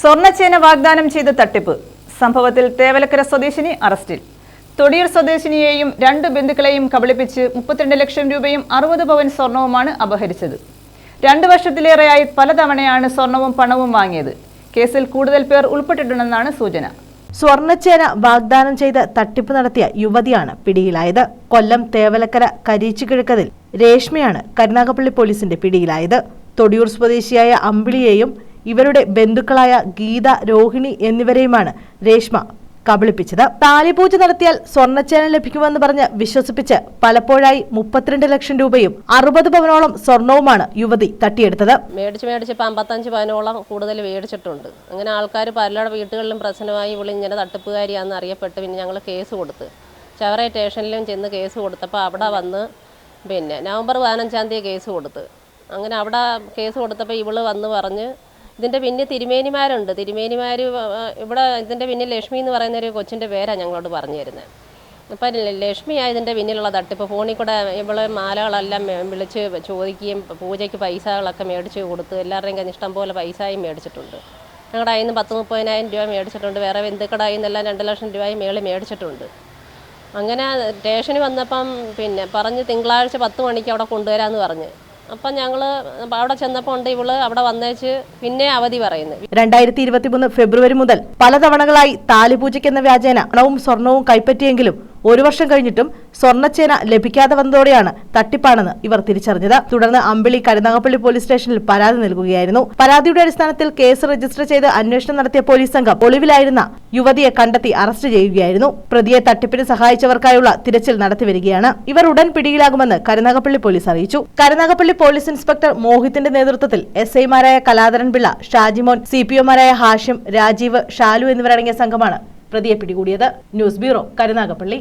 സ്വർണച്ചേന വാഗ്ദാനം ചെയ്ത തട്ടിപ്പ്. സംഭവത്തിൽ തേവലക്കര സ്വദേശിനി അറസ്റ്റിൽ. തൊടിയൂർ സ്വദേശിനിയെയും രണ്ട് ബന്ധുക്കളെയും കബളിപ്പിച്ച് മുപ്പത്തിരണ്ട് ലക്ഷം രൂപയും അറുപത് പവൻ സ്വർണവുമാണ് അപഹരിച്ചത്. രണ്ടു വർഷത്തിലേറെയായി പലതവണയാണ് സ്വർണവും പണവും വാങ്ങിയത്. കേസിൽ കൂടുതൽ പേർ ഉൾപ്പെട്ടിട്ടുണ്ടെന്നാണ് സൂചന. സ്വർണച്ചേന വാഗ്ദാനം ചെയ്ത് തട്ടിപ്പ് നടത്തിയ യുവതിയാണ് പിടിയിലായത്. കൊല്ലം തേവലക്കര കരീച്ചുകിഴക്കതിൽ രേഷ്മയാണ് കരുനാഗപ്പള്ളി പോലീസിന്റെ പിടിയിലായത്. തൊടിയൂർ സ്വദേശിയായ അമ്പിളിയെയും ഇവരുടെ ബന്ധുക്കളായ ഗീത രോഹിണി എന്നിവരെയുമാണ് രേഷ്മ കബളിപ്പിച്ചത്. താലിപൂജ നടത്തിയാൽ സ്വർണച്ചേന ലഭിക്കുമെന്ന് പറഞ്ഞ് വിശ്വസിപ്പിച്ച് പലപ്പോഴായി മുപ്പത്തിരണ്ട് ലക്ഷം രൂപയും അറുപത് പവനോളം സ്വർണവുമാണ് യുവതി തട്ടിയെടുത്തത്. മേടിച്ച് മേടിച്ച് ഇപ്പം അമ്പത്തഞ്ച് പവനോളം കൂടുതൽ മേടിച്ചിട്ടുണ്ട്. അങ്ങനെ ആൾക്കാർ പല വീടുകളിലും പ്രശ്നമായി ഇവിടെ ഇങ്ങനെ തട്ടിപ്പുകാരിയാണെന്ന് അറിയപ്പെട്ട് പിന്നെ ഞങ്ങൾ കേസ് കൊടുത്ത്. ചവറ സ്റ്റേഷനിലും ചെന്ന് കേസ് കൊടുത്തപ്പോൾ അവിടെ വന്ന് പിന്നെ നവംബർ പതിനഞ്ചാം തീയതി കേസ് കൊടുത്ത്. അങ്ങനെ അവിടെ കേസ് കൊടുത്തപ്പോൾ ഇവൾ വന്ന് പറഞ്ഞ് ഇതിന്റെ പിന്നെ തിരുമേനിമാരുണ്ട്. തിരുമേനിമാർ ഇവിടെ ഇതിന്റെ പിന്നിൽ ലക്ഷ്മി എന്ന് പറയുന്ന ഒരു കൊച്ചിന്റെ പേരാണ് ഞങ്ങളോട് പറഞ്ഞു തരുന്നത് അപ്പം ലക്ഷ്മിയായ ഇതിന്റെ പിന്നിലുള്ള തട്ടിപ്പ് ഫോണിൽ കൂടെ ഇവൾ മാലകളെല്ലാം വിളിച്ച് ചോദിക്കുകയും പൂജയ്ക്ക് പൈസകളൊക്കെ മേടിച്ച് കൊടുത്ത് എല്ലാവരുടെയും കയ്യിൽ ഇഷ്ടം പോലെ പൈസയും മേടിച്ചിട്ടുണ്ട്. ഞങ്ങളുടെ കയ്യിൽ നിന്ന് പത്ത് മുപ്പതിനായിരം രൂപ മേടിച്ചിട്ടുണ്ട്. വേറെ ബന്ധുക്കളുടെ കയ്യിൽ നിന്നെല്ലാം രണ്ട് ലക്ഷം രൂപയും മേളിൽ മേടിച്ചിട്ടുണ്ട്. അങ്ങനെ സ്റ്റേഷനിൽ വന്നപ്പം പിന്നെ പറഞ്ഞ് തിങ്കളാഴ്ച പത്ത് മണിക്ക് അവിടെ കൊണ്ടുവരാമെന്ന് പറഞ്ഞ്. അപ്പം ഞങ്ങൾ അവിടെ ചെന്നപ്പോൾ ഉണ്ട് ഇവൾ അവിടെ വന്നേച്ച് പിന്നെ അവധി പറയുന്നത്. രണ്ടായിരത്തി ഇരുപത്തിമൂന്ന് ഫെബ്രുവരി മുതൽ പലതവണകളായി താലിപൂജയ്ക്കെന്ന വ്യാജേന പണവും സ്വർണവും കൈപ്പറ്റിയെങ്കിലും ഒരു വർഷം കഴിഞ്ഞിട്ടും സ്വർണച്ചേന ലഭിക്കാതെ വന്നതോടെയാണ് തട്ടിപ്പാണെന്ന് ഇവർ തിരിച്ചറിഞ്ഞത്. തുടർന്ന് അമ്പിളി കരുനാഗപ്പള്ളി പോലീസ് സ്റ്റേഷനിൽ പരാതി നൽകുകയായിരുന്നു. പരാതിയുടെ അടിസ്ഥാനത്തിൽ കേസ് രജിസ്റ്റർ ചെയ്ത് അന്വേഷണം നടത്തിയ പോലീസ് സംഘം ഒളിവിലായിരുന്ന യുവതിയെ കണ്ടെത്തി അറസ്റ്റ് ചെയ്യുകയായിരുന്നു. പ്രതിയെ തട്ടിപ്പിന് സഹായിച്ചവർക്കായുള്ള തിരച്ചിൽ നടത്തിവരികയാണ് ഇവർ ഉടൻ പിടിയിലാകുമെന്ന് കരുനാഗപ്പള്ളി പോലീസ് അറിയിച്ചു. കരുനാഗപ്പള്ളി പോലീസ് ഇൻസ്പെക്ടർ മോഹിത്തിന്റെ നേതൃത്വത്തിൽ എസ് ഐമാരായ കലാധരൻ പിള്ള ഷാജിമോൻ സി പി ഒമാരായ ഹാഷിം രാജീവ് ഷാലു എന്നിവരടങ്ങിയ സംഘമാണ് പ്രതിയെ പിടികൂടിയത് ന്യൂസ് ബ്യൂറോ കരുനാഗപ്പള്ളി